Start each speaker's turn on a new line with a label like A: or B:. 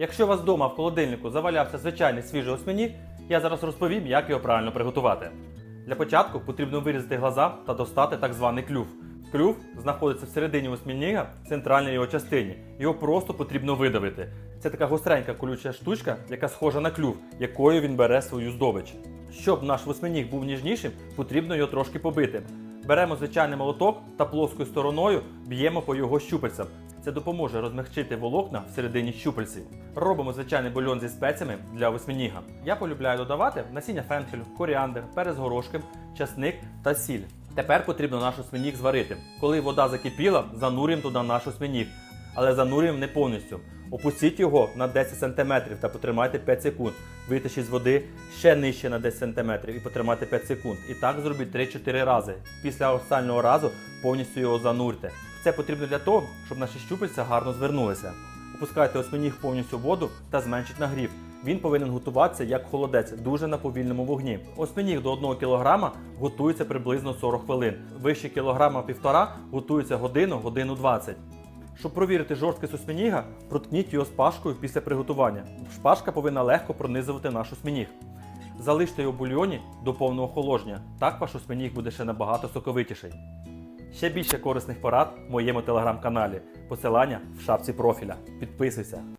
A: Якщо у вас вдома в холодильнику завалявся звичайний свіжий осьминіг, я зараз розповім, як його правильно приготувати. Для початку потрібно вирізати глаза та достати так званий клюв. Клюв знаходиться всередині осьмініга, в центральній його частині. Його просто потрібно видавити. Це така гостренька колюча штучка, яка схожа на клюв, якою він бере свою здобич. Щоб наш восьминіг був ніжнішим, потрібно його трошки побити. Беремо звичайний молоток та плоскою стороною б'ємо по його щупальцям. Це допоможе розмягчити волокна всередині щупальців. Робимо звичайний бульон зі спеціями для восьминіга. Я полюбляю додавати насіння фенхелю, коріандр, перець горошком, часник та сіль. Тепер потрібно наш осьминіг зварити. Коли вода закипіла, занурюємо туди наш осьминіг, але занурюємо не повністю. Опустіть його на 10 см та потримайте 5 секунд. Витащіть з води ще нижче на 10 см і потримайте 5 секунд. І так зробіть 3-4 рази. Після останнього разу повністю його занурте. Це потрібно для того, щоб наші щупальця гарно звернулися. Опускайте осьминіг повністю в воду та зменшіть нагрів. Він повинен готуватися як холодець, дуже на повільному вогні. Осьминіг до 1 кг готується приблизно 40 хвилин. Вище кілограма півтора готується годину, годину 20. Щоб провірити жорсткість осьминіга, проткніть його шпажкою після приготування. Шпажка повинна легко пронизувати наш осьминіг. Залиште його в бульйоні до повного охолодження. Так ваш осьминіг буде ще набагато соковитіший. Ще більше корисних порад в моєму телеграм-каналі. Посилання в шапці профіля. Підписуйся.